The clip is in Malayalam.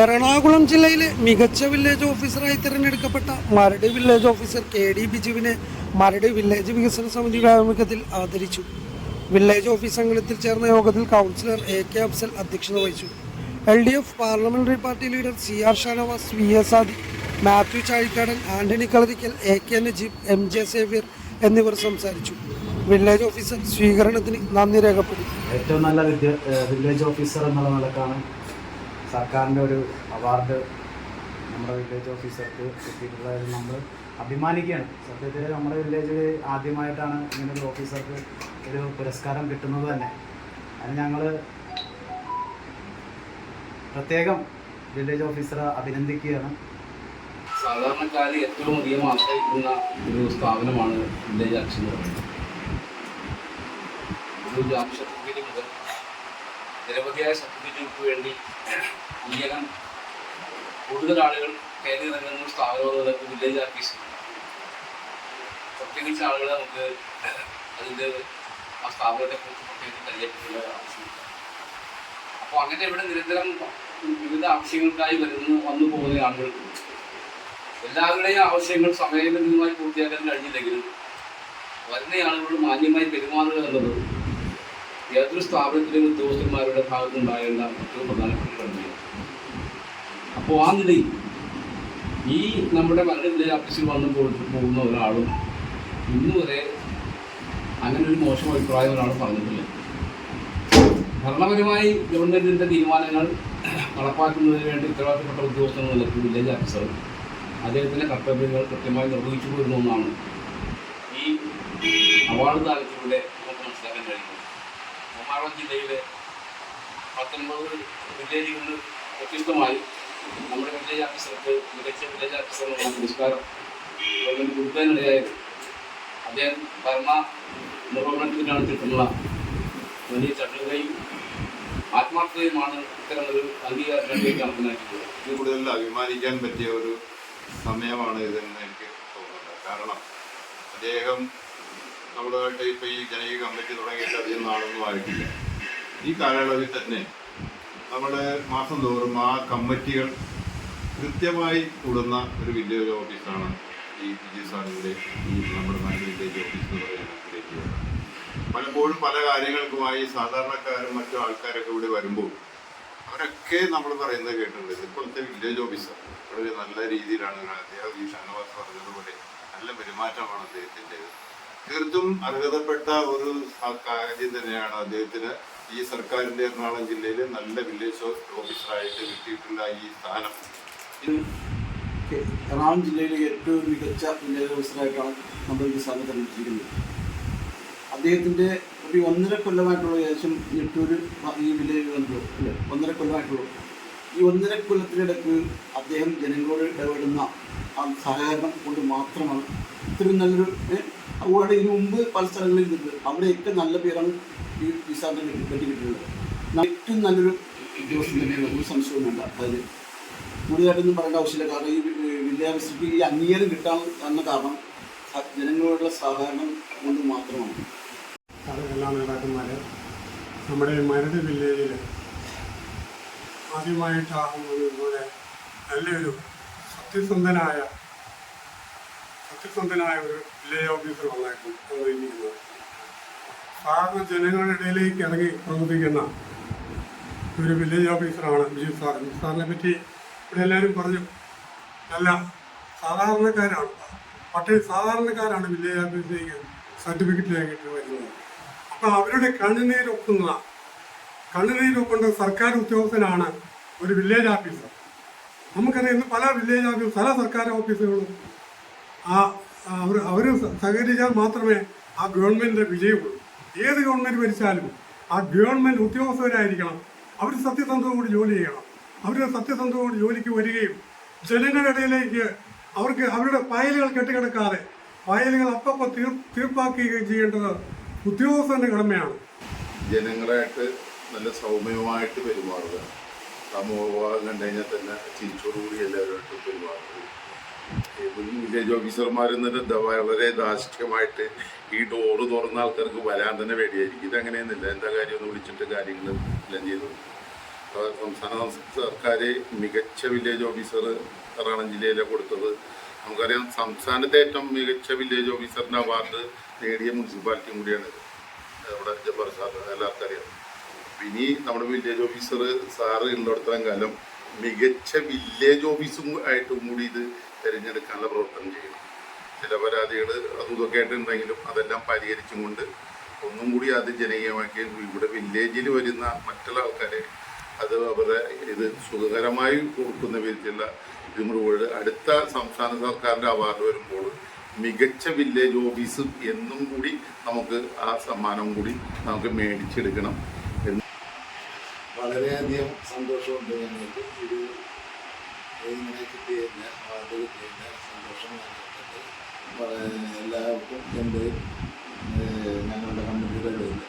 എറണാകുളം ജില്ലയിലെ മികച്ച വില്ലേജ് ഓഫീസറായി തിരഞ്ഞെടുക്കപ്പെട്ട Maradu village officer K D ബിജുവിനെ Maradu village വികസന സമിതിയുടെ ആഭിമുഖ്യത്തിൽ ആദരിച്ചു വില്ലേജ് ഓഫീസ് അംഗത്തിൽ ചേർന്ന യോഗത്തിൽ കൗൺസിലർ എ കെ അഫ്സൽ അധ്യക്ഷത വഹിച്ചു. L D F parliamentary party leader C R Shanavas V S Adi Mathew Chazhikadan Antony Kalarikkal A K Najeeb M J Xavier എന്നിവർ സംസാരിച്ചു. വില്ലേജ് ഓഫീസർ സ്വീകരണത്തിന് നന്ദി രേഖപ്പെടുത്തി. ഏറ്റവും നല്ല വില്ലേജ് ഓഫീസർ എന്നുള്ള നിലക്കാണ് സർക്കാരിന്റെ ഒരു അവാർഡ് നമ്മുടെ വില്ലേജ് ഓഫീസർക്ക് കിട്ടിയിട്ടുള്ളതിൽ നമ്മൾ അഭിമാനിക്കുകയാണ്. സത്യത്തിൽ നമ്മുടെ വില്ലേജിൽ ആദ്യമായിട്ടാണ് ഇങ്ങനൊരു ഓഫീസർക്ക് ഒരു പുരസ്കാരം കിട്ടുന്നത് തന്നെ. അതിന് ഞങ്ങൾ പ്രത്യേകം വില്ലേജ് ഓഫീസറെ അഭിനന്ദിക്കുകയാണ്. സാധാരണക്കാർ ഏറ്റവും അധികം ആശ്രയിക്കുന്ന ഒരു സ്ഥാപനമാണ് വില്ലേജ് പറയുന്നത്. ഒരു സർട്ടിഫിക്കറ്റ് മുതൽ നിരവധിയായ സർട്ടിഫിക്കറ്റുകൾക്ക് വേണ്ടി ഇന്ത്യകം കൂടുതൽ ആളുകൾ കയറി ഇറങ്ങുന്ന ഒരു സ്ഥാപനം എന്നുള്ളത് വില്ലേജ് ഓഫീസ് പ്രത്യേകിച്ച് ആളുകളെ നമുക്ക് അതിന്റെ ആ സ്ഥാപനത്തെ കുറിച്ച് പ്രത്യേകിച്ച് പരിചയപ്പെട്ടുള്ള ആവശ്യമില്ല. അപ്പോൾ അങ്ങനെ ഇവിടെ നിരന്തരം വിവിധ ആവശ്യങ്ങൾക്കായി വരുന്ന വന്നു പോകുന്ന ആളുകൾക്ക് എല്ലാവരുടെയും ആവശ്യങ്ങൾ സമയബന്ധിതമായി പൂർത്തിയാക്കാൻ കഴിഞ്ഞില്ലെങ്കിലും വരുന്ന ആളുകളോട് മാന്യമായി പെരുമാറുക എന്നത് ഏതൊരു സ്ഥാപനത്തിലെ ഉദ്യോഗസ്ഥന്മാരുടെ ഭാഗത്തുണ്ടാകേണ്ട ഏറ്റവും പ്രധാനപ്പെട്ട കടമയാണ് അപ്പോൾ ആ നിലയിൽ ഈ നമ്മുടെ വളരെ ജില്ലാ ഓഫീസിൽ വന്നു പോകുന്ന ഒരാളും ഇന്നു വരെ അങ്ങനെ ഒരു മോശം അഭിപ്രായം ഒരാൾ പറഞ്ഞിട്ടില്ല. ഭരണപരമായി ഗവൺമെന്റിന്റെ തീരുമാനങ്ങൾ നടപ്പാക്കുന്നതിന് വേണ്ടി ഉത്തരവാദിത്തപ്പെട്ട ഉദ്യോഗസ്ഥൻ എന്ന നിലയ്ക്ക് വില്ലേജ് ഓഫീസർ അദ്ദേഹത്തിന്റെ കർത്തവ്യങ്ങൾ കൃത്യമായി നിർവഹിച്ചു പോരുന്ന ഒന്നാണ്. ഈ അവാർഡ് ദാനത്തിലൂടെ നമുക്ക് മനസ്സിലാക്കാൻ കഴിയുന്നത്. എറണാകുളം ജില്ലയിലെ പത്തൊൻപത് വില്ലേജുകളിൽ വ്യത്യസ്തമായി നമ്മുടെ വില്ലേജ് ഓഫീസർക്ക് മികച്ച വില്ലേജ് ഓഫീസർ പുരസ്കാരം ഗവൺമെന്റ് കൊടുക്കാനിടയായത് അദ്ദേഹം ഭരണ നിർവഹണത്തിനാണ് കാണിച്ചിട്ടുള്ള വലിയ ചട്ടുകയും ആത്മാർത്ഥതയുമാണ് ഇത്തരമൊരു അംഗീകാരത്തിലേക്ക് കണക്കിനാക്കിയിട്ടുള്ളത് ഇത് കൂടുതൽ അഭിമാനിക്കാൻ പറ്റിയ ഒരു സമയമാണ് ഇതെന്ന് എനിക്ക് തോന്നുന്നത് കാരണം അദ്ദേഹം നമ്മളുമായിട്ട് ഇപ്പൊ ഈ ജനകീയ കമ്മിറ്റി തുടങ്ങിയിട്ട് അധികം നാളൊന്നും ആയിട്ടില്ല. ഈ കാലയളവിൽ തന്നെ നമ്മുടെ മാസം തോറും ആ കമ്മിറ്റികൾ കൃത്യമായി കൂടുന്ന ഒരു വില്ലേജ് ഓഫീസാണ് ഈ വിജയ് സാറിന്റെ ഈ നമ്മുടെ നാട് വില്ലേജ് ഓഫീസ് എന്ന് പറയാൻ ആഗ്രഹിക്കുന്നത് പലപ്പോഴും പല കാര്യങ്ങൾക്കുമായി സാധാരണക്കാരും മറ്റു ആൾക്കാരൊക്കെ ഇവിടെ വരുമ്പോൾ അവരൊക്കെ നമ്മൾ പറയുന്നത് കേട്ടിട്ടുണ്ട്. ഇപ്പോഴത്തെ വില്ലേജ് ഓഫീസർ വളരെ നല്ല രീതിയിലാണ് അദ്ദേഹം ഈ ഷാനവാസ് പറഞ്ഞതുപോലെ നല്ല പെരുമാറ്റമാണ് അദ്ദേഹത്തിന്റെ തീർത്തും അർഹതപ്പെട്ട ഒരു കാര്യം തന്നെയാണ് അദ്ദേഹത്തിന് ഈ സർക്കാരിന്റെ എറണാകുളം ജില്ലയിൽ നല്ല വില്ലേജ് ഓഫീസറായിട്ട് കിട്ടിയിട്ടുള്ള ഈ സ്ഥാനം. എറണാകുളം ജില്ലയിലെ ഏറ്റവും മികച്ച വില്ലേജ് ഓഫീസറായിട്ടാണ് നമ്മൾ ഈ സ്ഥാനം തെരഞ്ഞെടുത്തിരിക്കുന്നത് അദ്ദേഹത്തിന്റെ ഒരു ഒന്നര കൊല്ലമായിട്ടുള്ള ഏകദേശം ഞെട്ടൂര് ഈ വില്ലേജ് കണ്ടു അല്ലേ? ഒന്നര കൊല്ലമായിട്ടുള്ളൂ. ഈ ഒന്നര കൊല്ലത്തിനിടയ്ക്ക് അദ്ദേഹം ജനങ്ങളോട് ഇടപെടുന്ന സഹകരണം കൊണ്ട് മാത്രമാണ്. ഇത്രയും നല്ലൊരു അതുകൊണ്ട് ഇതിനു മുമ്പ് പല സ്ഥലങ്ങളിൽ ഇരുന്നിട്ട് അവിടെയൊക്കെ നല്ല പേരാണ് ഈ വിസാറിനെ കിട്ടിയിട്ടുള്ളത്. ഏറ്റവും നല്ലൊരു ഉദ്യോഗസ്ഥൻ തന്നെയാണ്. ഒരു സംശയവും വേണ്ട. അതിൽ കൂടുതലായിട്ടൊന്നും പറയേണ്ട ആവശ്യമില്ല. കാരണം ഈ വിദ്യാഭ്യാസത്തിൽ ഈ അംഗീകാരം കിട്ടാൻ എന്ന കാരണം ജനങ്ങളോടുള്ള സഹകരണം കൊണ്ട് മാത്രമാണ്. എല്ലാ നേതാക്കന്മാർ നമ്മുടെ മരട് വില്ലേജിൽ ആദ്യമായിട്ടാകുന്നത് ഇതുപോലെ നല്ലൊരു സത്യസന്ധനായ സത്യസന്ധനായ ഒരു വില്ലേജ് ഓഫീസർ വന്നിരിക്കുന്നത് സാധാരണ ജനങ്ങളുടെ ഇടയിലേക്ക് ഇറങ്ങി പ്രവർത്തിക്കുന്ന ഒരു വില്ലേജ് ഓഫീസറാണ് ബിജു സാർ. ബിജു സാറിനെ പറ്റി ഇവിടെ എല്ലാവരും പറഞ്ഞു നല്ല സാധാരണക്കാരാണ്. പട്ടേ സാധാരണക്കാരാണ് വില്ലേജ് ഓഫീസിലേക്ക് സർട്ടിഫിക്കറ്റിലേക്ക് വരുന്നത്. അപ്പം അവരുടെ കണ്ണുനീരൊക്കുന്ന കണ്ണുനീരൊക്കുന്ന സർക്കാർ ഉദ്യോഗസ്ഥനാണ് ഒരു വില്ലേജ് ഓഫീസർ. നമുക്കറിയാം പല വില്ലേജ് ഓഫീസ് പല സർക്കാർ ഓഫീസുകളും ആ അവർ അവർ സഹകരിച്ചാൽ മാത്രമേ ആ ഗവൺമെന്റ് വിജയമുള്ളൂ. ഏത് ഗവൺമെന്റ് ഭരിച്ചാലും ആ ഗവൺമെന്റ് ഉദ്യോഗസ്ഥരായിരിക്കണം. അവർ സത്യസന്ധതയോട് ജോലി ചെയ്യണം. അവർ സത്യസന്ധതയോട് ജോലിക്ക് വരികയും ജനങ്ങളുടെ ഇടയിലേക്ക് അവർക്ക് അവരുടെ ഫയലുകൾ കെട്ടിക്കിടക്കാതെ ഫയലുകൾ അപ്പപ്പോൾ തീർ തീർപ്പാക്കുകയും ചെയ്യേണ്ടത് ഉദ്യോഗസ്ഥന്റെ കടമയാണ്. ജനങ്ങളായിട്ട് നല്ല സൗമ്യമായിട്ട് പെരുമാറുക. കഴിഞ്ഞാൽ തന്നെ ചിരിച്ചോടുകൂടി എല്ലാവരുമായിട്ട് പെരുമാറുക ഈ വില്ലേജ് ഓഫീസർമാർ എന്നിട്ട് വളരെ ദാർഷ്ട്യമായിട്ട് ഈ ഡോറ് തുറന്ന ആൾക്കാർക്ക് വരാൻ തന്നെ പേടിയായിരിക്കും. ഇതങ്ങനെയൊന്നുമില്ല എന്താ കാര്യം ഒന്ന് വിളിച്ചിട്ട് കാര്യങ്ങൾ എല്ലാം ചെയ്തു. സംസ്ഥാന സർക്കാർ മികച്ച വില്ലേജ് ഓഫീസർ എറണാകുളം ജില്ലയിലെ കൊടുത്തത്. നമുക്കറിയാം സംസ്ഥാനത്തെ ഏറ്റവും മികച്ച വില്ലേജ് ഓഫീസറിന്റെ അവാർഡ് നേടിയ മുനിസിപ്പാലിറ്റിയും കൂടിയാണ്. നമ്മുടെ ജബ്ബാർ സാർ എല്ലാവർക്കും അറിയാം. ഇനി നമ്മുടെ വില്ലേജ് ഓഫീസർ സാറ് ഉള്ളിടത്തോളം കാലം മികച്ച വില്ലേജ് ഓഫീസും ആയിട്ടും കൂടി ഇത് തിരഞ്ഞെടുക്കാനുള്ള പ്രവർത്തനം ചെയ്യണം. ചില പരാതികൾ അതും ഇതൊക്കെ ആയിട്ടുണ്ടെങ്കിലും അതെല്ലാം പരിഹരിച്ചും കൊണ്ട് ഒന്നും കൂടി അത് ജനകീയമാക്കി ഇവിടെ വില്ലേജിൽ വരുന്ന മറ്റുള്ള ആൾക്കാരെ അത് അവരുടെ ഇത് സുഖകരമായി കൊടുക്കുന്ന വിധത്തിലുള്ള ഇതും അടുത്ത സംസ്ഥാന സർക്കാരിന്റെ അവാർഡ് വരുമ്പോൾ മികച്ച വില്ലേജ് ഓഫീസ് എന്നും കൂടി നമുക്ക് ആ സമ്മാനം കൂടി നമുക്ക് മേടിച്ചെടുക്കണം. വളരെയധികം സന്തോഷമുണ്ട് ഞങ്ങൾക്ക്. ഒരു ഇങ്ങനെ കിട്ടിയതിന് അവാർഡ് കിട്ടിയതിന് സന്തോഷം എല്ലാവർക്കും എന്റെ ഞങ്ങളുടെ കമ്പനിയുടെ പേരിൽ